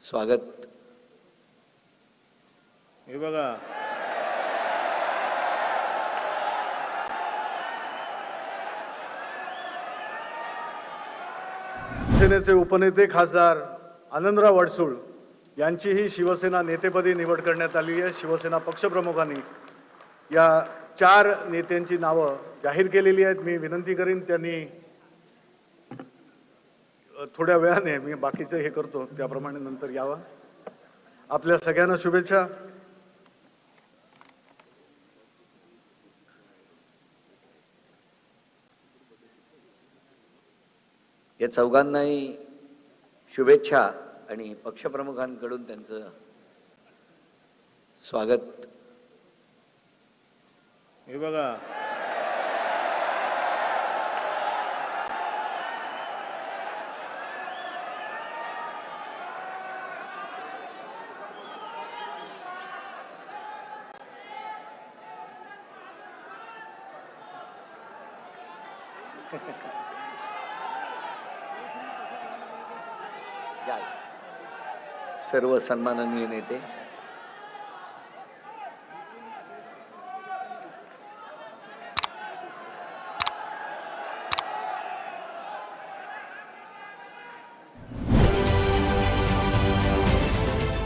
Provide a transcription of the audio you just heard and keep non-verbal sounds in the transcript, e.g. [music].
स्वागत. हे बघा. शिवसेनेचे उपनेते खासदार आनंदराव वडसूळ यांचीही शिवसेना नेतेपदी निवड करण्यात आली आहे. शिवसेना पक्षप्रमुखांनी या चार नेत्यांची नावं जाहीर केलेली आहेत. मी विनंती करीन त्यांनी थोड्या वेळाने मी बाकीचं हे करतो. त्याप्रमाणे नंतर यावं. आपल्या सगळ्यांना शुभेच्छा. या चौघांनाही शुभेच्छा आणि पक्षप्रमुखांकडून त्यांचं स्वागत. हे बघा. [laughs] सर्व सन्माननीय नेते